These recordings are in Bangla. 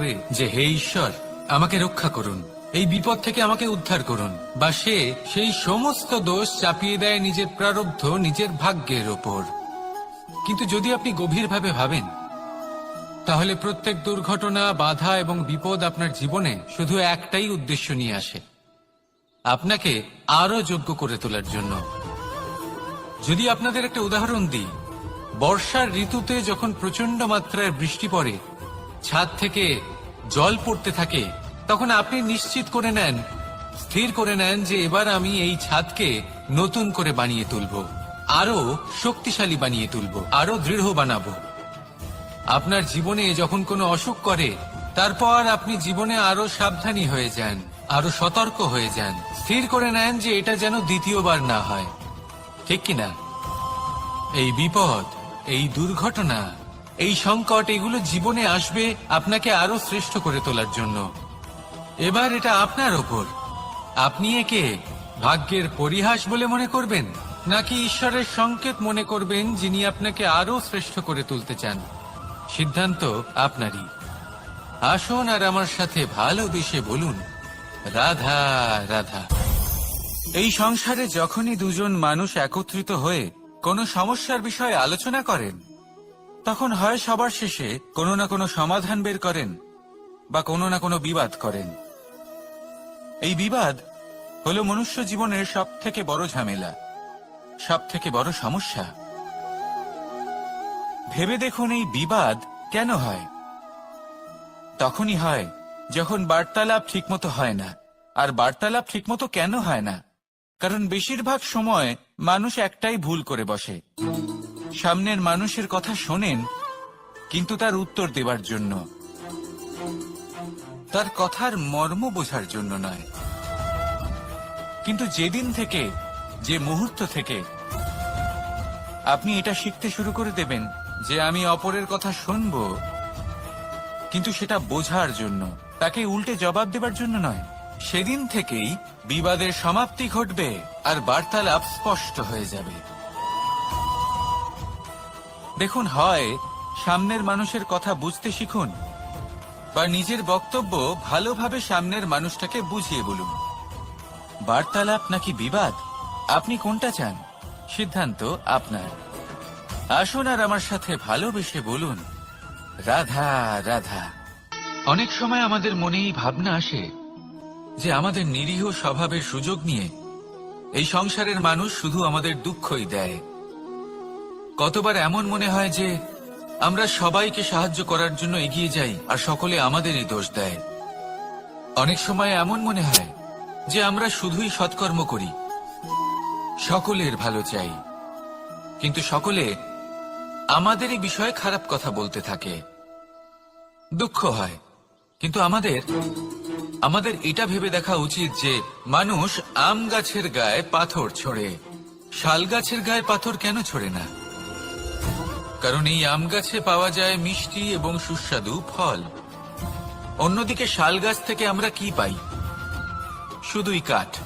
করে যে, হে ঈশ্বর, আমাকে রক্ষা করুন। এই বিপদ থেকে আমাকে উদ্ধার করুন। বা সে সেই সমস্ত দোষ চাপিয়ে দেয় নিজের প্রারব্ধ, নিজের ভাগ্যের ওপর। কিন্তু যদি আপনি গভীরভাবে ভাবেন, তাহলে প্রত্যেক দুর্ঘটনা, বাধা এবং বিপদ আপনার জীবনে শুধু একটাই উদ্দেশ্য নিয়ে আসে। আপনাকে আরও যোগ্য করে তোলার জন্য। যদি আপনাদের একটা উদাহরণ দিই, বর্ষার ঋতুতে যখন প্রচণ্ড মাত্রায় বৃষ্টি পড়ে ছাদ থেকে জল পড়তে থাকে, তখন আপনি নিশ্চিত করে নেন, স্থির করে নেন যে এবার আমি এই ছাদকে নতুন করে বানিয়ে তুলব আরও শক্তিশালী বানিয়ে তুলব আরও দৃঢ় বানাবো। আপনার জীবনে যখন কোনো অসুখ করে, তারপর আপনি জীবনে আরও সাবধানী হয়ে যান আরও সতর্ক হয়ে যান, স্থির করে নেন যে এটা যেন দ্বিতীয়বার না হয়। ঠিক কিনা? এই বিপদ, এই দুর্ঘটনা এই সংকট এগুলো জীবনে আসবে আপনাকে আরও শ্রেষ্ঠ করে তোলার জন্য। এবার এটা আপনার ওপর। আপনি একে ভাগ্যের পরিহাস বলে মনে করবেন, নাকি ঈশ্বরের সংকেত মনে করবেন যিনি আপনাকে আরও শ্রেষ্ঠ করে তুলতে চান? সিদ্ধান্ত আপনারই। আসুন আর আমার সাথে ভালো ভালোবেসে বলুন, রাধা রাধা। এই সংসারে যখনই দুজন মানুষ একত্রিত হয়ে কোনো সমস্যার বিষয়ে আলোচনা করেন তখন হয় সবার শেষে কোনো না কোনো সমাধান বের করেন বা কোনো না কোনো বিবাদ করেন। এই বিবাদ হলো মনুষ্য জীবনের সব থেকে বড় ঝামেলা সব থেকে বড় সমস্যা। ভেবে দেখুন এই বিবাদ কেন হয়? তখনই হয় যখন বার্তালাপ ঠিকমতো হয় না, আর বার্তালাপ ঠিকমতো কেন হয় না? কারণ বেশিরভাগ সময় মানুষ একটাই ভুল করে বসে। সামনের মানুষের কথা শোনেন, কিন্তু তার উত্তর দেবার জন্য। তার কথার মর্ম বোঝার জন্য নয়। কিন্তু যেদিন থেকে, যে মুহূর্ত থেকে, আপনি এটা শিখতে শুরু করে দেবেন যে আমি অপরের কথা শুনব, কিন্তু সেটা বোঝার জন্য, তাকে উল্টে জবাব দেবার জন্য নয়। সেদিন থেকেই বিবাদের সমাপ্তি ঘটবে আর বার্তালাপ স্পষ্ট হয়ে যাবে। দেখুন, হয়, সামনের মানুষের কথা বুঝতে শিখুন, বা নিজের বক্তব্য ভালোভাবে সামনের মানুষটাকে বুঝিয়ে বলুন। বার্তালাপ নাকি বিবাদ? আপনি কোনটা চান? সিদ্ধান্ত আপনার। আসুন আর আমার সাথে ভালোবেসে বলুন, রাধা রাধা। অনেক সময় আমাদের মনেই ভাবনা আসে যে আমাদের নিরীহ স্বভাবের সুযোগ নিয়ে এই সংসারের মানুষ শুধু আমাদের দুঃখই দেয়। কতবার এমন মনে হয় যে আমরা সবাইকে সাহায্য করার জন্য এগিয়ে যাই আর সকলে আমাদেরই দোষ দেয়। অনেক সময় এমন মনে হয় যে আমরা শুধুই সৎকর্ম করি। সকলের ভালো চাই। কিন্তু সকলে আমাদেরই বিষয়ে খারাপ কথা বলতে থাকে। দুঃখ হয়। কিন্তু আমাদের আমাদের এটা ভেবে দেখা উচিত যে মানুষ আম গাছের গায়ে পাথর ছোড়ে। শাল গাছের গায়ে পাথর কেন ছোড়ে না? কারণ এই আম গাছে পাওয়া যায় মিষ্টি এবং সুস্বাদু ফল। অন্যদিকে শাল গাছ থেকে আমরা কি পাই? শুধুই কাঠ।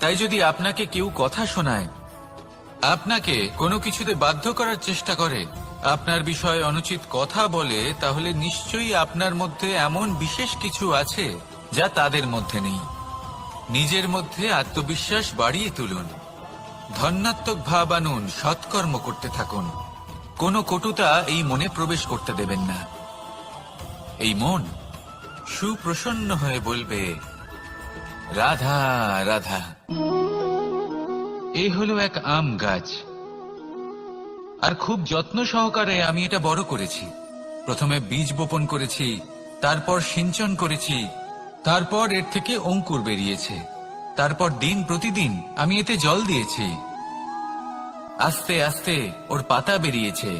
তাই যদি আপনাকে কেউ কথা শোনায়, আপনাকে কোনো কিছুতে বাধ্য করার চেষ্টা করে, আপনার বিষয়ে অনুচিত কথা বলে, তাহলে নিশ্চয়ই আপনার মধ্যে এমন বিশেষ কিছু আছে যা তাদের মধ্যে নেই। নিজের মধ্যে আত্মবিশ্বাস বাড়িয়ে তুলুন। ধন্যাত্মক ভাব আনুন, সৎকর্ম করতে থাকুন। কোনো কটুতা এই মনে প্রবেশ করতে দেবেন না। এই মন সুপ্রসন্ন হয়ে বলবে, রাধা রাধা এই হলো এক আম গাছ। আর খুব যত্ন সহকারে আমি এটা বড় করেছি। প্রথমে বীজ বপন করেছি, তারপর সিঞ্চন করেছি, তারপর এর থেকে অঙ্কুর বেরিয়েছে। তারপর দিন প্রতিদিন আমি এতে জল দিয়েছি। আস্তে আস্তে ওর পাতা বেরিয়েছে।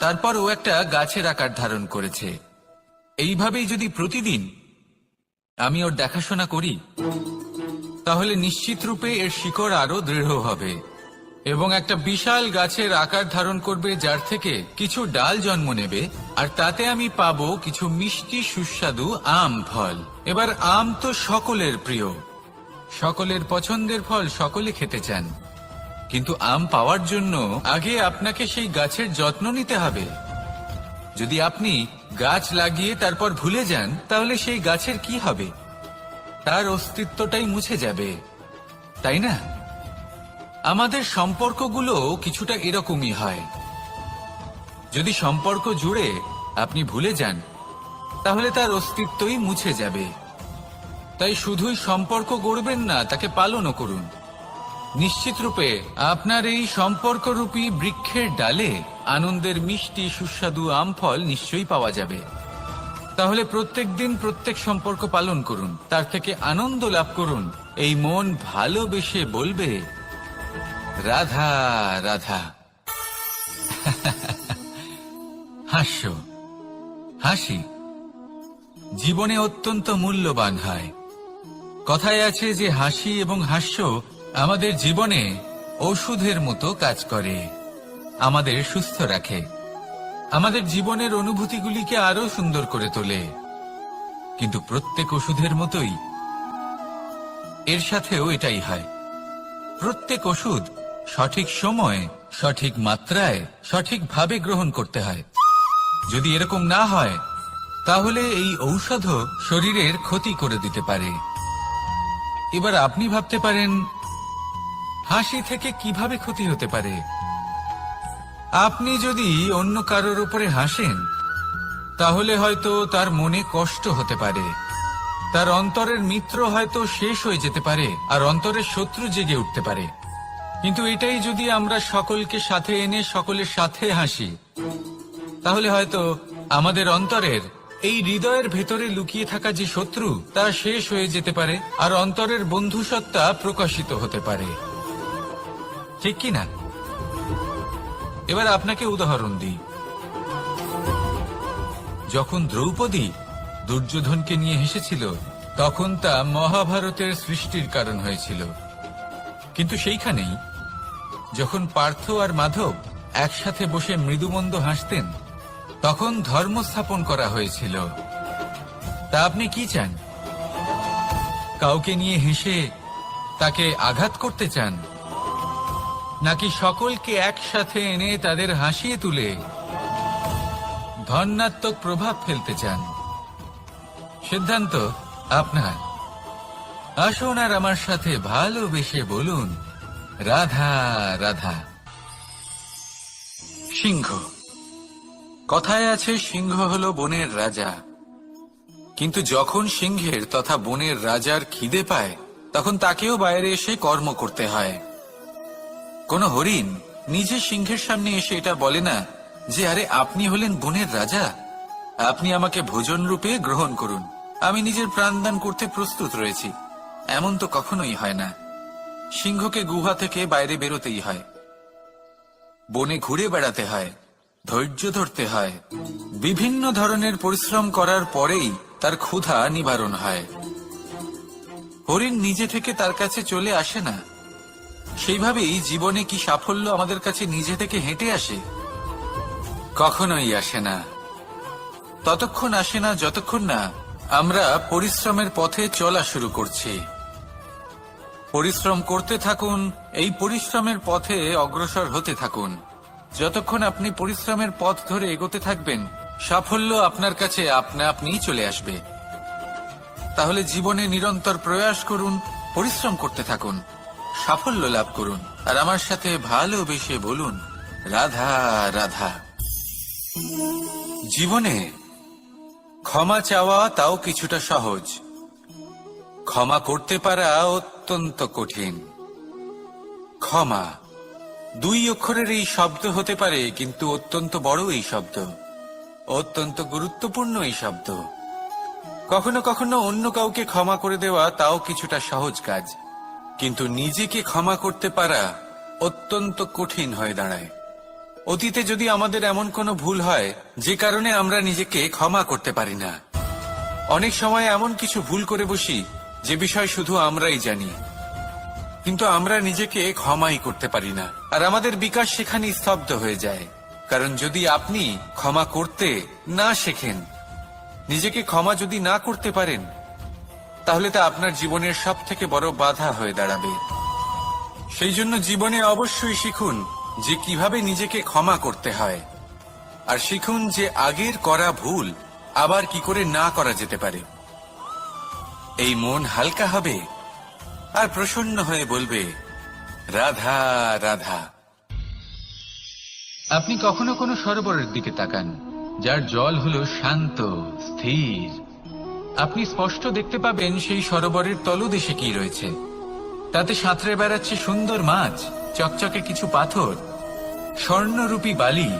তারপর ও একটা গাছের আকার ধারণ করেছে। এইভাবেই যদি প্রতিদিন আমি ওর দেখাশোনা করি, তাহলে নিশ্চিত রূপে এর শিকড় আরও দৃঢ় হবে এবং একটা বিশাল গাছের আকার ধারণ করবে যার থেকে কিছু ডাল জন্ম নেবে, আর তাতে আমি পাবো কিছু মিষ্টি সুস্বাদু আম ফল। এবার আম তো সকলের প্রিয়। সকলের পছন্দের ফল সকলে খেতে চান। কিন্তু আম পাওয়ার জন্য আগে আপনাকে সেই গাছের যত্ন নিতে হবে। যদি আপনি গাছ লাগিয়ে তারপর ভুলে যান, তাহলে সেই গাছের কি হবে? তার অস্তিত্বটাই মুছে যাবে। তাই না? আমাদের সম্পর্কগুলো কিছুটা এরকমই হয়। যদি সম্পর্ক জুড়ে আপনি ভুলে যান, তাহলে তার অস্তিত্বই মুছে যাবে। তাই শুধুই সম্পর্ক গড়বেন না, তাকে পালনও করুন। নিশ্চিত রূপে আপনার এই সম্পর্করূপী বৃক্ষের ডালে আনন্দের মিষ্টি সুস্বাদু আম ফল নিশ্চয়ই পাওয়া যাবে। তাহলে প্রত্যেক দিন প্রত্যেক সম্পর্ক পালন করুন, তার থেকে আনন্দ লাভ করুন, এই মন ভালোবেসে বলবে, রাধা রাধা। হাস্য, হাসি, জীবনে অত্যন্ত মূল্যবান হয়। কথায় আছে যে হাসি এবং হাস্য আমাদের জীবনে ওষুধের মতো কাজ করে। আমাদের সুস্থ রাখে। আমাদের জীবনের অনুভূতিগুলিকে আরও সুন্দর করে তোলে। কিন্তু প্রত্যেক ওষুধের মতোই এর সাথেও এটাই হয়। প্রত্যেক ওষুধ সঠিক সময়ে, সঠিক মাত্রায়, সঠিকভাবে গ্রহণ করতে হয়। যদি এরকম না হয়, তাহলে এই ঔষধও শরীরের ক্ষতি করে দিতে পারে। এবার আপনি ভাবতে পারেন হাসি থেকে কীভাবে ক্ষতি হতে পারে? আপনি যদি অন্য কারোর উপরে হাসেন, তাহলে হয়তো তার মনে কষ্ট হতে পারে। তার অন্তরের মিত্র হয়তো শেষ হয়ে যেতে পারে, আর অন্তরের শত্রু জেগে উঠতে পারে। কিন্তু এটাই যদি আমরা সকলকে সাথে এনে সকলের সাথে হাসি, তাহলে হয়তো আমাদের অন্তরের এই হৃদয়ের ভেতরে লুকিয়ে থাকা যে শত্রু, তা শেষ হয়ে যেতে পারে, আর অন্তরের বন্ধুসত্তা প্রকাশিত হতে পারে। ঠিক কি না এবার আপনাকে উদাহরণ দিই। যখন দ্রৌপদী দুর্যোধনকে নিয়ে হেসেছিল, তখন তা মহাভারতের সৃষ্টির কারণ হয়েছিল। কিন্তু সেইখানেই, যখন পার্থ আর মাধব একসাথে বসে মৃদুমন্দ হাসতেন, তখন ধর্ম স্থাপন করা হয়েছিল। তা আপনি কি চান? কাউকে নিয়ে হেসে তাকে আঘাত করতে চান? নাকি সকলকে একসাথে এনে তাদের হাসিয়ে তুলে ধন্যাত্মক প্রভাব ফেলতে চান? সিদ্ধান্ত আপনার। আসুন আর আমার সাথে ভালোবেসে বলুন, রাধা রাধা। সিংহ। কথায় আছে, সিংহ হলো বনের রাজা। কিন্তু যখন সিংহের তথা বনের রাজার খিদে পায়, তখন তাকেও বাইরে এসে কর্ম করতে হয়। কোন হরিণ নিজে সিংহের সামনে এসে এটা বলে না যে, আরে, আপনি হলেন বনের রাজা। আপনি আমাকে ভোজন রূপে গ্রহণ করুন। আমি নিজের প্রাণদান করতে প্রস্তুত রয়েছি। এমন তো কখনোই হয় না। সিংহকে গুহা থেকে বাইরে বেরোতেই হয়। বনে ঘুরে বেড়াতে হয়, ধৈর্য ধরতে হয়। বিভিন্ন ধরনের পরিশ্রম করার পরেই তার ক্ষুধা নিবারণ হয়। হরিণ নিজে থেকে তার কাছে চলে আসে না। সেইভাবেই জীবনে কি সাফল্য আমাদের কাছে নিজে থেকে হেঁটে আসে? কখনোই আসে না। ততক্ষণ আসে না, যতক্ষণ না আমরা পরিশ্রমের পথে চলা শুরু করছি। পরিশ্রম করতে থাকুন, এই পরিশ্রমের পথে অগ্রসর হতে থাকুন। যতক্ষণ আপনি পরিশ্রমের পথ ধরে এগোতে থাকবেন, সাফল্য আপনার কাছে আপনা আপনিই চলে আসবে। তাহলে জীবনে নিরন্তর প্রয়াস করুন, পরিশ্রম করতে থাকুন। সাফল্য লাভ করুন। আর আমার সাথে ভালোবেসে বলুন, রাধা রাধা। জীবনে ক্ষমা চাওয়া তাও কিছুটা সহজ। ক্ষমা করতে পারা অত্যন্ত কঠিন। ক্ষমা দুই অক্ষরের এই শব্দ হতে পারে, কিন্তু অত্যন্ত বড় এই শব্দ। অত্যন্ত গুরুত্বপূর্ণ এই শব্দ। কখনো কখনো অন্য কাউকে ক্ষমা করে দেওয়া তাও কিছুটা সহজ কাজ। কিন্তু নিজেকে ক্ষমা করতে পারা অত্যন্ত কঠিন হয়ে দাঁড়ায়। অতীতে যদি আমাদের এমন কোনো ভুল হয়, যে কারণে আমরা নিজেকে ক্ষমা করতে পারি না। অনেক সময় এমন কিছু ভুল করে বসি, যে বিষয় শুধু আমরাই জানি। কিন্তু আমরা নিজেকে ক্ষমাই করতে পারি না। আর আমাদের বিকাশ সেখানে স্তব্ধ হয়ে যায়। কারণ যদি আপনি ক্ষমা করতে না শেখেন, নিজেকে ক্ষমা যদি না করতে পারেন তাহলে তা আপনার জীবনের সব থেকে বড় বাধা হয়ে দাঁড়াবে। সেই জন্য জীবনে অবশ্যই শিখুন যে কীভাবে নিজেকে ক্ষমা করতে হয়। আর শিখুন যে আগের করা ভুল আবার কি করে না করা যেতে পারে। এই মন হালকা হবে আর প্রসন্ন হয়ে বলবে, রাধা রাধা। আপনি কখনো কোনো সরোবরের দিকে তাকান, যার জল হলো শান্ত, স্থির। আপনি স্পষ্ট দেখতে পাবেন সেই সরোবরের তলদেশে কি রয়েছে। তাতে সাঁতরে বেড়াচ্ছে সুন্দর মাছ, চকচকে কিছু পাথর, স্বর্ণরূপী বালি,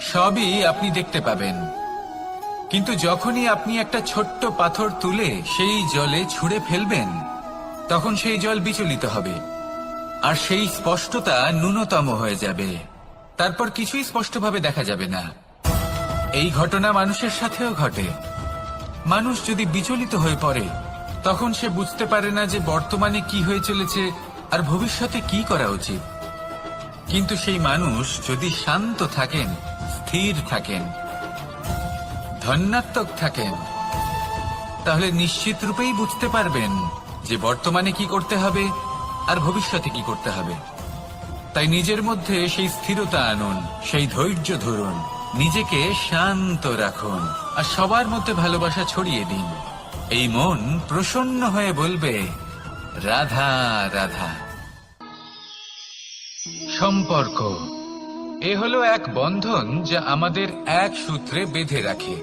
সবই আপনি দেখতে পাবেন। কিন্তু যখনই আপনি একটা ছোট্ট পাথর তুলে সেই জলে ছুঁড়ে ফেলবেন, তখন সেই জল বিচলিত হবে, আর সেই স্পষ্টতা ন্যূনতম হয়ে যাবে। তারপর কিছুই স্পষ্টভাবে দেখা যাবে না। এই ঘটনা মানুষের সাথেও ঘটে। মানুষ যদি বিচলিত হয়ে পড়ে, তখন সে বুঝতে পারে না যে বর্তমানে কি হয়ে চলেছে আর ভবিষ্যতে কি করা উচিত। কিন্তু সেই মানুষ যদি শান্ত থাকেন, স্থির থাকেন, ধন্যাত্মক থাকেন, তাহলে নিশ্চিত রূপেই বুঝতে পারবেন যে বর্তমানে কি করতে হবে আর ভবিষ্যতে কি করতে হবে। তাই নিজের মধ্যে সেই স্থিরতা আনুন, সেই ধৈর্য ধরুন, নিজেকে শান্ত রাখুন। আর সবার মধ্যে ভালোবাসা ছড়িয়ে দিন। এই মন প্রসন্ন হয়ে বলবে, রাধা রাধা। সম্পর্ক। এ হলো এক বন্ধন যা আমাদের এক সূত্রে বেঁধে রাখে।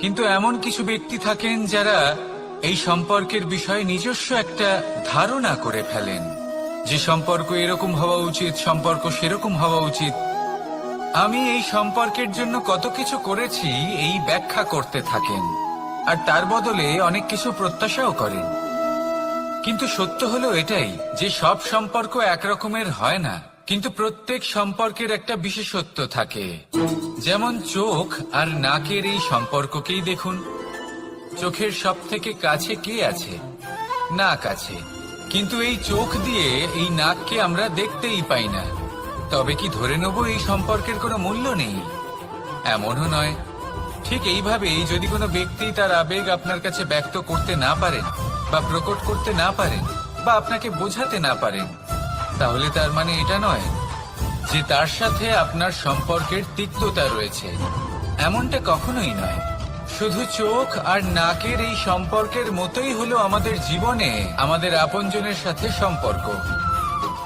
কিন্তু এমন কিছু ব্যক্তি থাকেন যারা এই সম্পর্কের বিষয়ে নিজস্ব একটা ধারণা করে ফেলেন। যে সম্পর্ক এরকম হওয়া উচিত, সম্পর্ক সেরকম হওয়া উচিত আমি এই সম্পর্কের জন্য কত কিছু করেছি এই ব্যাখ্যা করতে থাকেন। আর তার বদলে অনেক কিছু প্রত্যাশাও করেন। কিন্তু সত্য হলো এটাই, যে সব সম্পর্ক একরকমের হয় না, কিন্তু প্রত্যেক সম্পর্কের একটা বিশেষত্ব থাকে। যেমন চোখ আর নাকের এই সম্পর্ককেই দেখুন। চোখের সব থেকে কাছে কে আছে? নাক আছে। কিন্তু এই চোখ দিয়ে এই নাককে আমরা দেখতেই পাই না। তবে কি ধরে নেব এই সম্পর্কের কোনো মূল্য নেই? এমনও নয়। ঠিক এইভাবেই যদি কোনো ব্যক্তি তার আবেগ আপনার কাছে ব্যক্ত করতে না পারেন, বা প্রকট করতে না পারেন, বা আপনাকে বোঝাতে না পারেন, তাহলে তার মানে এটা নয় যে তার সাথে আপনার সম্পর্কের তিক্ততা রয়েছে। এমনটা কখনোই নয়। শুধু চোখ আর নাকের এই সম্পর্কের মতোই হলো আমাদের জীবনে, আমাদের আপনজনের সাথে সম্পর্ক।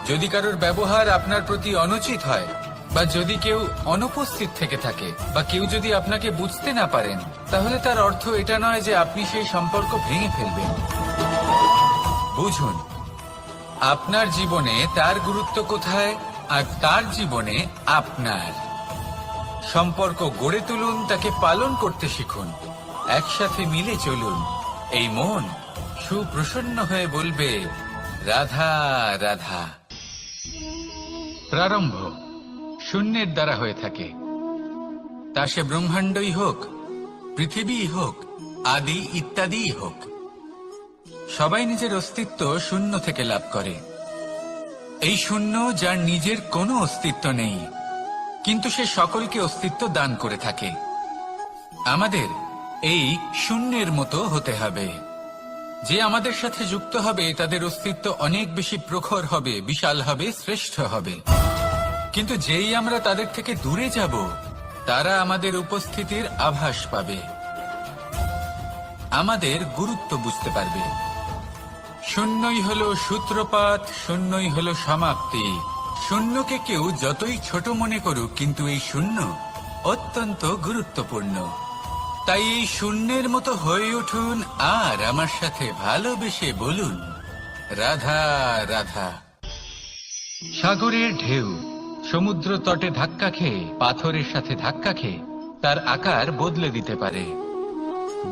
যদি কারোর ব্যবহার আপনার প্রতি অনুচিত হয়, বা যদি কেউ অনুপস্থিত থেকে থাকে, বা কেউ যদি আপনাকে বুঝতে না পারেন, তাহলে তার অর্থ এটা নয় যে আপনি সেই সম্পর্ক ভেঙে ফেলবেন। বুঝুন, আপনার জীবনে তার গুরুত্ব কোথায়, আর তার জীবনে আপনার। সম্পর্ক গড়ে তুলুন, তাকে পালন করতে শিখুন। একসাথে মিলে চলুন। এই মন সুপ্রসন্ন হয়ে বলবে, রাধা রাধা। প্রারম্ভ শূন্যের দ্বারা হয়ে থাকে। তা সে ব্রহ্মাণ্ডই হোক, পৃথিবীই হোক, আদি ইত্যাদিই হোক, সবাই নিজের অস্তিত্ব শূন্য থেকে লাভ করে। এই শূন্য যার নিজের কোনো অস্তিত্ব নেই, কিন্তু সে সকলকে অস্তিত্ব দান করে থাকে। আমাদের এই শূন্যের মতো হতে হবে। যে আমাদের সাথে যুক্ত হবে, তাদের অস্তিত্ব অনেক বেশি প্রখর হবে, বিশাল হবে, শ্রেষ্ঠ হবে। কিন্তু যেই আমরা তাদের থেকে দূরে যাব, তারা আমাদের উপস্থিতির আভাস পাবে। আমাদের গুরুত্ব বুঝতে পারবে। শূন্যই হলো সূত্রপাত, শূন্যই হলো সমাপ্তি। শূন্যকে কেউ যতই ছোট মনে করুক, কিন্তু এই শূন্য অত্যন্ত গুরুত্বপূর্ণ। তাই এই শূন্যের মতো হয়ে উঠুন আর আমার সাথে ভালোবেসে বলুন, রাধা রাধা। সাগরের ঢেউ। সমুদ্র তটে ধাক্কা খেয়ে, পাথরের সাথে ধাক্কা খেয়ে, তার আকার বদলে দিতে পারে।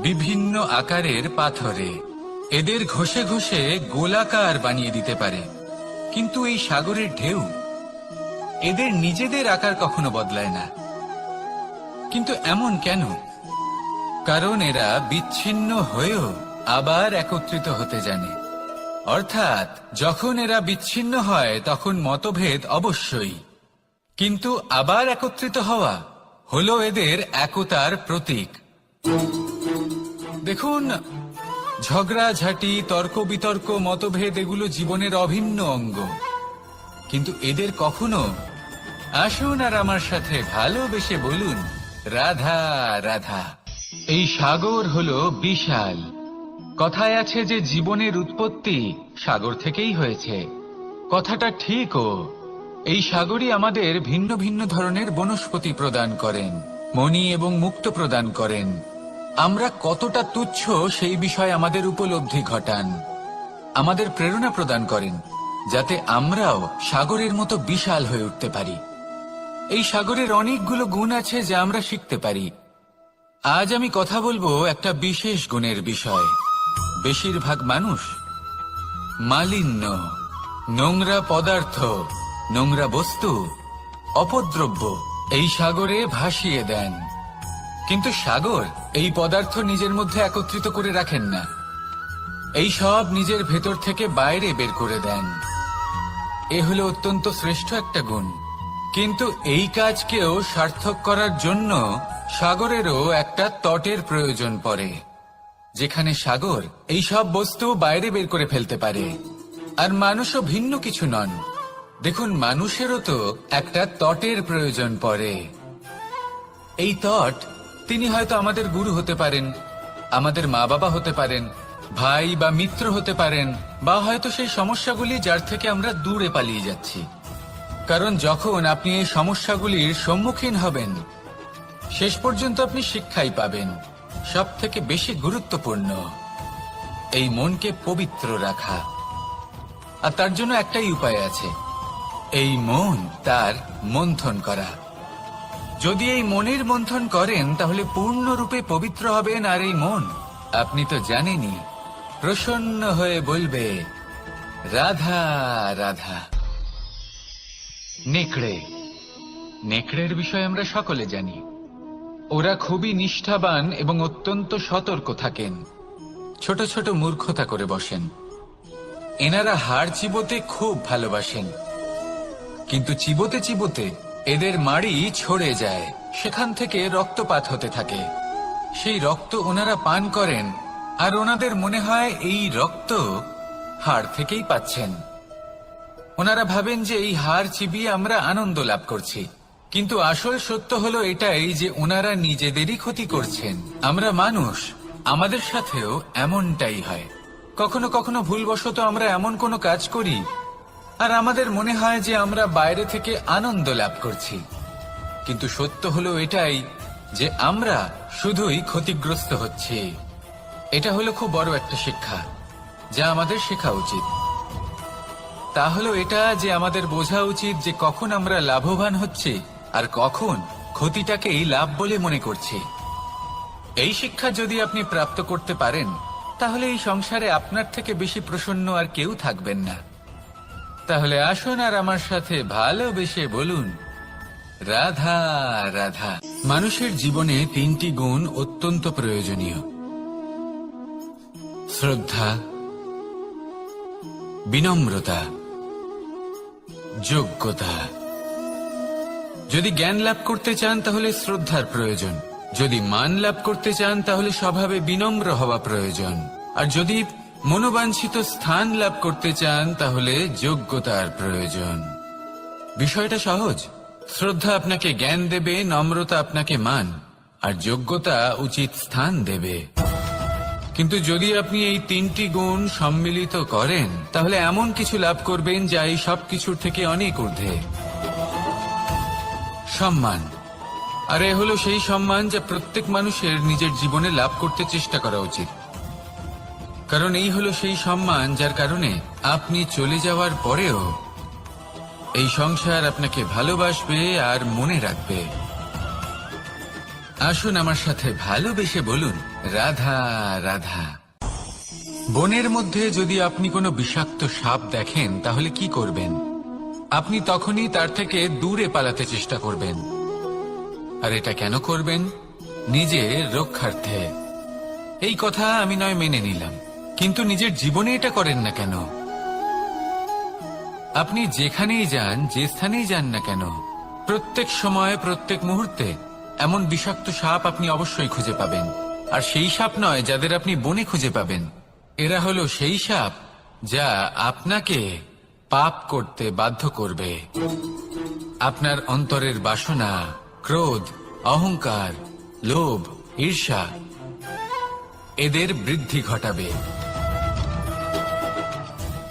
বিভিন্ন আকারের পাথরে এদের ঘষে ঘষে গোলাকার বানিয়ে দিতে পারে। কিন্তু এই সাগরের ঢেউ এদের নিজেদের আকার কখনো বদলায় না। কিন্তু এমন কেন? কারণ এরা বিচ্ছিন্ন হয়েও আবার একত্রিত হতে জানে। অর্থাৎ যখন এরা বিচ্ছিন্ন হয়, তখন মতভেদ অবশ্যই। কিন্তু আবার একত্রিত হওয়া হলো এদের একতার প্রতীক। দেখুন ঝগড়াঝাটি তর্ক, বিতর্ক, মতভেদ এগুলো জীবনের অভিন্ন অঙ্গ। কিন্তু এদের কখনো? আসুন আর আমার সাথে ভালোবেসে বলুন, রাধা রাধা। এই সাগর হলো বিশাল। কথায় আছে যে জীবনের উৎপত্তি সাগর থেকেই হয়েছে। কথাটা ঠিকও। এই সাগরই আমাদের ভিন্ন ভিন্ন ধরনের বনস্পতি প্রদান করেন, মণি এবং মুক্ত প্রদান করেন। আমরা কতটা তুচ্ছ সেই বিষয়ে আমাদের উপলব্ধি ঘটান। আমাদের প্রেরণা প্রদান করেন, যাতে আমরাও সাগরের মতো বিশাল হয়ে উঠতে পারি। এই সাগরের অনেকগুলো গুণ আছে যা আমরা শিখতে পারি। আজ আমি কথা বলব একটা বিশেষ গুণের বিষয়। বেশিরভাগ মানুষ মালিন্য, নোংরা পদার্থ। নোংরা বস্তু, অপদ্রব্য, এই সাগরে ভাসিয়ে দেন। কিন্তু সাগর এই পদার্থ নিজের মধ্যে একত্রিত করে রাখেন না। এই সব নিজের ভেতর থেকে বাইরে বের করে দেন। এ হলো অত্যন্ত শ্রেষ্ঠ একটা গুণ। কিন্তু এই কাজকেও সার্থক করার জন্য সাগরেরও একটা তটের প্রয়োজন পড়ে, যেখানে সাগর এই সব বস্তু বাইরে বের করে ফেলতে পারে। আর মানুষও ভিন্ন কিছু নন। দেখুন, মানুষেরও তো একটা তটের প্রয়োজন পড়ে। এই তট, তিনি হয়তো আমাদের গুরু হতে পারেন, আমাদের মা বাবা হতে পারেন, ভাই বা মিত্র হতে পারেন, বা হয়তো সেই সমস্যাগুলি যার থেকে আমরা দূরে পালিয়ে যাচ্ছি। কারণ যখন আপনি এই সমস্যাগুলির সম্মুখীন হবেন, শেষ পর্যন্ত আপনি শিক্ষাই পাবেন সব থেকে বেশি গুরুত্বপূর্ণ, এই মনকে পবিত্র রাখা। আর তার জন্য একটাই উপায় আছে। এই মন তার মন্থন করা। যদি এই মনের মন্থন করেন, তাহলে পূর্ণরূপে পবিত্র হবেন আর এই মন। আপনি তো জানেনই, প্রসন্ন হয়ে বলবে, রাধা রাধা। নেকড়ে। নেকড়ের বিষয়ে আমরা সকলে জানি। ওরা খুবই নিষ্ঠাবান এবং অত্যন্ত সতর্ক থাকেন। ছোট ছোট মূর্খতা করে বসেন। এনারা হাড় চিবোতে খুব ভালোবাসেন। কিন্তু চিবোতে চিবোতে এদের মাড়ি ছড়ে যায়। সেখান থেকে রক্তপাত হতে থাকে। সেই রক্ত ওনারা পান করেন, আর ওনাদের মনে হয় এই রক্ত হাড় থেকেই পাচ্ছেন। ওনারা ভাবেন যে এই হার চিবিয়ে আমরা আনন্দ লাভ করছি। কিন্তু আসল সত্য হলো এটাই যে ওনারা নিজেদেরই ক্ষতি করছেন। আমরা মানুষ, আমাদের সাথেও এমনটাই হয়। কখনো কখনো ভুলবশত আমরা এমন কোনো কাজ করি আর আমাদের মনে হয় যে আমরা বাইরে থেকে আনন্দ লাভ করছি। কিন্তু সত্য হলো এটাই যে আমরা শুধুই ক্ষতিগ্রস্ত হচ্ছি। এটা হলো খুব বড় একটা শিক্ষা, যা আমাদের শেখা উচিত। তা হলো এটা যে আমাদের বোঝা উচিত যে কখন আমরা লাভবান হচ্ছি আর কখন ক্ষতিটাকেই লাভ বলে মনে করছি। এই শিক্ষা যদি আপনি প্রাপ্ত করতে পারেন, তাহলে এই সংসারে আপনার থেকে বেশি প্রসন্ন আর কেউ থাকবেন না। তাহলে আসুন আর আমার সাথে ভালোবেসে বলুন। রাধা রাধা। মানুষের জীবনে তিনটি গুণ অত্যন্ত প্রয়োজনীয়। শ্রদ্ধা, বিনম্রতা, যোগ্যতা। যদি জ্ঞান লাভ করতে চান, তাহলে শ্রদ্ধার প্রয়োজন। যদি মান লাভ করতে চান, তাহলে স্বভাবে বিনম্র হওয়া প্রয়োজন। আর যদি মনোবাঞ্ছিত স্থান লাভ করতে চান, তাহলে যোগ্যতার প্রয়োজন। বিষয়টা সহজ। শ্রদ্ধা আপনাকে জ্ঞান দেবে, নম্রতা আপনাকে মান, আর যোগ্যতা উচিত স্থান দেবে। কিন্তু যদি আপনি এই তিনটি গুণ সম্মিলিত করেন, তাহলে এমন কিছু লাভ করবেন যা এই সব কিছুর থেকে অনেক ঊর্ধ্বে। সম্মান। আর এ হলো সেই সম্মান যা প্রত্যেক মানুষের নিজের জীবনে লাভ করতে চেষ্টা করা উচিত। কারণ এই হলো সেই সম্মান যার কারণে আপনি চলে যাওয়ার পরেও এই সংসার আপনাকে ভালোবাসবে আর মনে রাখবে। আসুন আমার সাথে ভালোবেসে বলুন, রাধা রাধা। বনের মধ্যে যদি আপনি কোনো বিষাক্ত সাপ দেখেন, তাহলে কি করবেন? আপনি তখনই তার থেকে দূরে পালাতে চেষ্টা করবেন। আর এটা কেন করবেন? নিজের রক্ষার্থে। এই কথা আমি নয় মেনে নিলাম। কিন্তু নিজের জীবনে এটা করেন না কেন? আপনি যেখানেই যান, যে স্থানেই যান না কেন, প্রত্যেক সময়, প্রত্যেক মুহূর্তে এমন বিষাক্ত সাপ আপনি অবশ্যই খুঁজে পাবেন। আর সেই সাপ নয় যাদের আপনি বনে খুঁজে পাবেন। এরা হলো সেই সাপ যা আপনাকে পাপ করতে বাধ্য করবে। আপনার অন্তরের বাসনা, ক্রোধ, অহংকার, লোভ, ঈর্ষা এদের বৃদ্ধি ঘটাবে।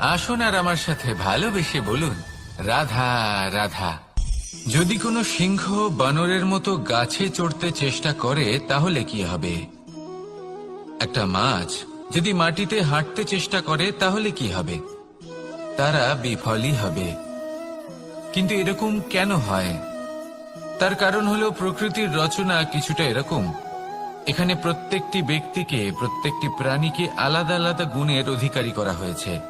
আসুন আর আমার সাথে ভালোবেসে বলুন, রাধা রাধা। যদি কোনো সিংহ বানরের মতো গাছে চড়তে চেষ্টা করে, তাহলে কি হবে? একটা মাছ যদি মাটিতে হাঁটতে চেষ্টা করে, তাহলে কি হবে? তারা বিফলই হবে। কিন্তু এরকম কেন হয়? তার কারণ হলো প্রকৃতির রচনা কিছুটা এরকম। এখানে প্রত্যেকটি ব্যক্তিকে, প্রত্যেকটি প্রাণীকে আলাদা আলাদা গুণের অধিকারী করা হয়েছে।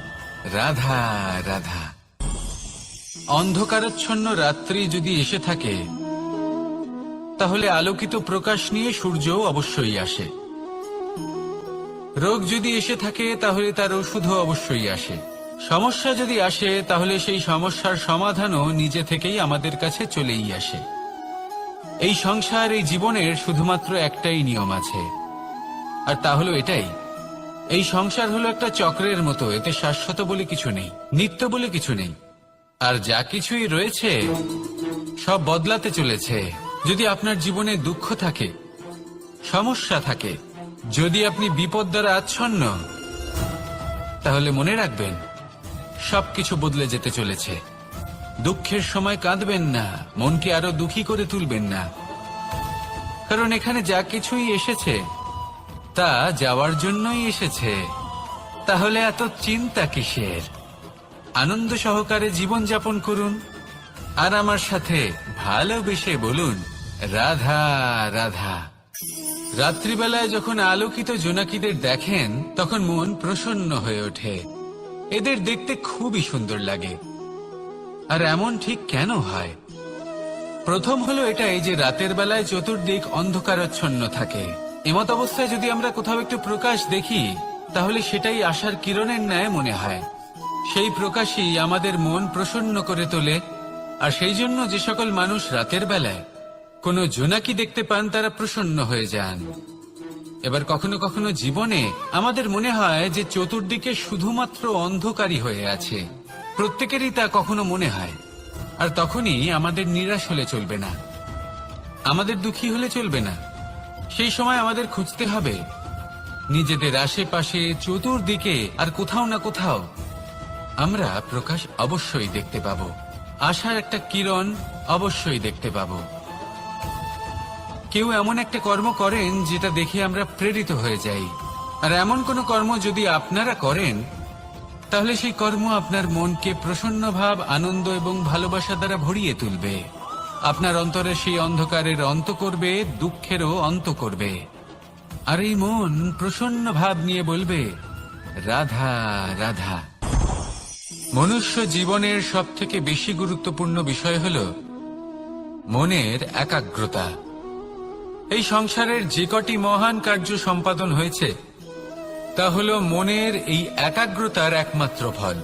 রাধা রাধা। অন্ধকারাচ্ছন্ন রাত্রি যদি এসে থাকে, তাহলে আলোকিত প্রকাশ নিয়ে সূর্যও অবশ্যই আসে। রোগ যদি এসে থাকে, তাহলে তার ওষুধও অবশ্যই আসে। সমস্যা যদি আসে, তাহলে সেই সমস্যার সমাধানও নিজে থেকেই আমাদের কাছে চলেই আসে। এই সংসার, এই জীবনের শুধুমাত্র একটাই নিয়ম আছে। আর তা হলো এটাই। এই সংসার হলো একটা চক্রের মতো, এতে শাশ্বত বলে কিছু নেই, নিত্য বলে কিছু নেই। আর যা কিছুই রয়েছে, সব বদলাতে চলেছে। যদি আপনার জীবনে দুঃখ থাকে, সমস্যা থাকে, যদি আপনি বিপদ দ্বারা আচ্ছন্ন, তাহলে মনে রাখবেন সবকিছু বদলে যেতে চলেছে। দুঃখের সময় কাঁদবেন না, মনকে আরও দুঃখী করে তুলবেন না। কারণ এখানে যা কিছুই এসেছে তা যাওয়ার জন্যই এসেছে। তাহলে এত চিন্তা কিসের? আনন্দ সহকারে জীবন যাপন করুন। আর আমার সাথে ভালোবেসে বলুন, রাধা রাধা। রাত্রিবেলায় যখন আলোকিত জোনাকিদের দেখেন, তখন মন প্রসন্ন হয়ে ওঠে। এদের দেখতে খুবই সুন্দর লাগে। আর এমন ঠিক কেন হয়? প্রথম হলো এটাই যে রাতের বেলায় চতুর্দিক অন্ধকারাচ্ছন্ন থাকে। এমত অবস্থায় যদি আমরা কোথাও একটু প্রকাশ দেখি, তাহলে সেটাই আশার কিরণের ন্যায় মনে হয়। সেই প্রকাশই আমাদের মন প্রসন্ন করে তোলে, আর সেই জন্য যে সকল মানুষ রাতের বেলায় কোনো জোনাকি দেখতে পান, তারা প্রসন্ন হয়ে যান। এবার কখনো কখনো জীবনে আমাদের মনে হয় যে চতুর্দিকে শুধুমাত্র অন্ধকারই হয়ে আছে। প্রত্যেকেরই তা কখনো মনে হয়, আর তখনই আমাদের নিরাশ হলে চলবে না। আমাদের দুঃখী হলে চলবে না। সেই সময় আমাদের খুঁজতে হবে। নিজেদের আশেপাশে চতুর্দিকে আর কোথাও না কোথাও আমরা প্রকাশ অবশ্যই দেখতে পাব। আশার একটা কিরণ অবশ্যই দেখতে পাব। কেউ এমন একটা কর্ম করেন যেটা দেখে আমরা প্রেরিত হয়ে যাই। আর এমন কোনো কর্ম যদি আপনারা করেন, তাহলে সেই কর্ম আপনার মনকে প্রসন্ন ভাব আনন্দ এবং ভালোবাসা দ্বারা ভরিয়ে তুলবে। আপনার অন্তরে সেই অন্ধকারের অন্ত করবে, দুঃখেরও অন্ত করবে। আর এই মন প্রসন্ন ভাব নিয়ে বলবে, রাধা রাধা। মনুষ্য জীবনের সব থেকে বেশি গুরুত্বপূর্ণ বিষয় হল মনের একাগ্রতা। এই সংসারের যে কটি মহান কার্য সম্পাদন হয়েছে, তা হল মনের এই একাগ্রতার একমাত্র ফল।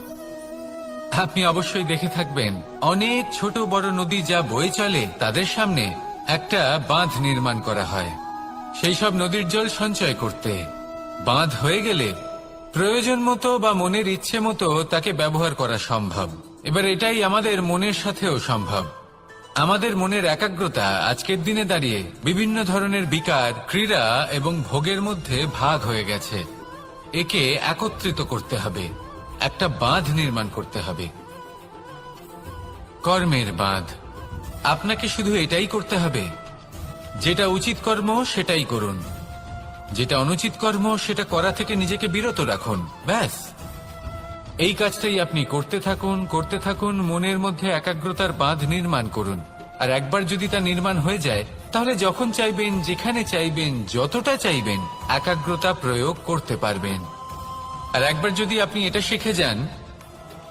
আপনি অবশ্যই দেখে থাকবেন, অনেক ছোট বড় নদী যা বয়ে চলে, তাদের সামনে একটা বাঁধ নির্মাণ করা হয়। সেই সব নদীর জল সঞ্চয় করতে। বাঁধ হয়ে গেলে প্রয়োজন মতো বা মনের ইচ্ছে মতো তাকে ব্যবহার করা সম্ভব। এবার এটাই আমাদের মনের সাথেও সম্ভব। আমাদের মনের একাগ্রতা আজকের দিনে দাঁড়িয়ে বিভিন্ন ধরনের বিকার, ক্রীড়া এবং ভোগের মধ্যে ভাগ হয়ে গেছে। একে একত্রিত করতে হবে। একটা বাঁধ নির্মাণ করতে হবে। কর্মের বাঁধ। আপনাকে শুধু এটাই করতে হবে। যেটা উচিত কর্ম, সেটাই করুন। যেটা অনুচিত কর্ম, সেটা করা থেকে নিজেকে বিরত রাখুন। ব্যাস। এই কাজটাই আপনি করতে থাকুন করতে থাকুন, মনের মধ্যে একাগ্রতার বাঁধ নির্মাণ করুন। আর একবার যদি তা নির্মাণ হয়ে যায়, তাহলে যখন চাইবেন, যেখানে চাইবেন, যতটা চাইবেন, একাগ্রতা প্রয়োগ করতে পারবেন। আর একবার যদি আপনি এটা শিখে যান,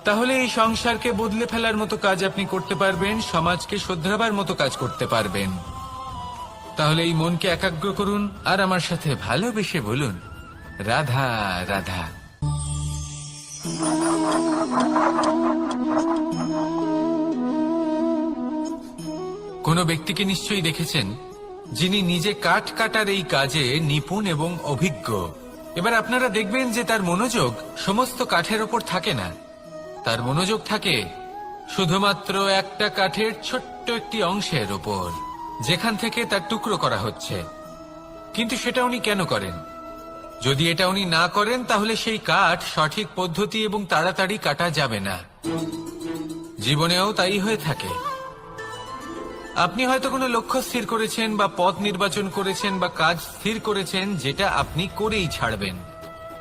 তাহলে এই সংসারকে বদলে ফেলার মতো কাজ আপনি করতে পারবেন, সমাজকে শোধরাবার মতো কাজ করতে পারবেন। তাহলে এই মনকে একাগ্র করুন আর আমার সাথে ভালোবেসে বলুন, রাধা রাধা। কোনো ব্যক্তিকে নিশ্চয়ই দেখেছেন, যিনি নিজে কাঠ কাটার এই কাজে নিপুণ এবং অভিজ্ঞ। এবার আপনারা দেখবেন যে তার মনোযোগ সমস্ত কাঠের ওপর থাকে না। তার মনোযোগ থাকে শুধুমাত্র একটা কাঠের ছোট্ট একটি অংশের ওপর, যেখান থেকে তার টুকরো করা হচ্ছে। কিন্তু সেটা উনি কেন করেন? যদি এটা উনি না করেন, তাহলে সেই কাঠ সঠিক পদ্ধতি এবং তাড়াতাড়ি কাটা যাবে না। জীবনেও তাই হয়ে থাকে। আপনি হয়তো কোনো লক্ষ্য স্থির করেছেন বা পথ নির্বাচন করেছেন বা কাজ স্থির করেছেন যেটা আপনি করেই ছাড়বেন।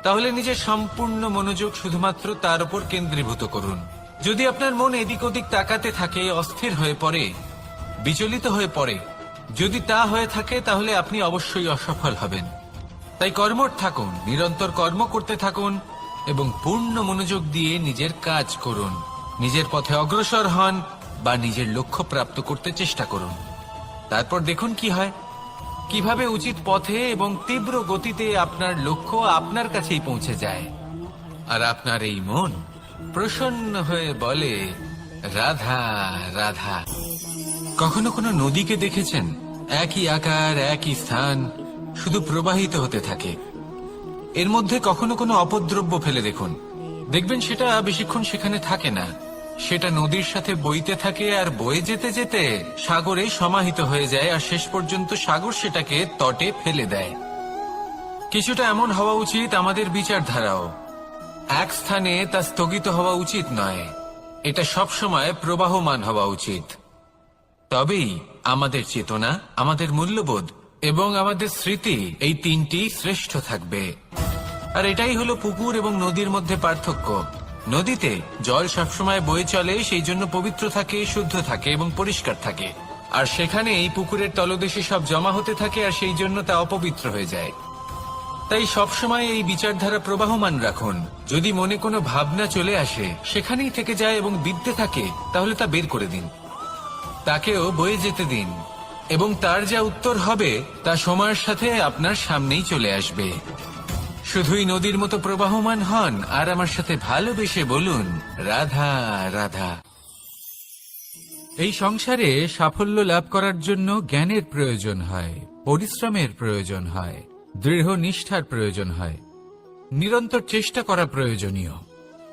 তাহলে নিজের সম্পূর্ণ মনোযোগ শুধুমাত্র তার উপর কেন্দ্রীভূত করুন। যদি আপনার মন এদিক ওদিক তাকাতে থাকে, অস্থির হয়ে পড়ে, বিচলিত হয়ে পড়ে, যদি তা হয়ে থাকে, তাহলে আপনি অবশ্যই অসফল হবেন। তাই কর্মঠ থাকুন, নিরন্তর কর্ম করতে থাকুন এবং পূর্ণ মনোযোগ দিয়ে নিজের কাজ করুন। নিজের পথে অগ্রসর হন বা নিজের লক্ষ্য প্রাপ্ত করতে চেষ্টা করুন। তারপর দেখুন কি হয়। কীভাবে উচিত পথে এবং তীব্র গতিতে আপনার লক্ষ্য আপনার কাছেই পৌঁছে যায়। আর আপনার এই মন প্রসন্ন হয়ে বলে, রাধা রাধা। কখনো কোনো নদীকে দেখেছেন? একই আকার, একই স্থান, শুধু প্রবাহিত হতে থাকে। এর মধ্যে কখনো কোনো অপদ্রব্য ফেলে দেখুন। দেখবেন সেটা বেশিক্ষণ সেখানে থাকে না। সেটা নদীর সাথে বইতে থাকে আর বয়ে যেতে যেতে সাগরে সমাহিত হয়ে যায় আর শেষ পর্যন্ত সাগর সেটাকে তটে ফেলে দেয়। কিছুটা এমন হওয়া উচিত আমাদের বিচারধারাও। এক স্থানে তা স্থগিত হওয়া উচিত নয়। এটা সবসময় প্রবাহমান হওয়া উচিত। তবেই আমাদের চেতনা, আমাদের মূল্যবোধ এবং আমাদের স্মৃতি এই তিনটি শ্রেষ্ঠ থাকবে। আর এটাই হলো পুকুর এবং নদীর মধ্যে পার্থক্য। নদীতে জল সবসময় বয়ে চলে, সেই জন্য পবিত্র থাকে, শুদ্ধ থাকে এবং পরিষ্কার থাকে। আর সেখানে এই পুকুরের তলদেশে সব জমা হতে থাকে আর সেই জন্য তা অপবিত্র হয়ে যায়। তাই সবসময় এই বিচারধারা প্রবাহমান রাখুন। যদি মনে কোনো ভাবনা চলে আসে, সেখানেই থেকে যায় এবং বিদ্যে থাকে, তাহলে তা বের করে দিন। তাকেও বয়ে যেতে দিন। এবং তার যা উত্তর হবে, তা সময়ের সাথে আপনার সামনেই চলে আসবে। শুধুই নদীর মতো প্রবাহমান হন, আর আমার সাথে ভালোবেসে বলুন, রাধা রাধা। এই সংসারে সাফল্য লাভ করার জন্য জ্ঞানের প্রয়োজন হয়, পরিশ্রমের প্রয়োজন হয়, দৃঢ় নিষ্ঠার প্রয়োজন হয়, নিরন্তর চেষ্টা করা প্রয়োজনীয়।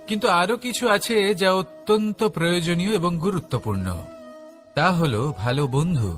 কিন্তু আরও কিছু আছে যা অত্যন্ত প্রয়োজনীয় এবং গুরুত্বপূর্ণ। তা হলো ভালো বন্ধু।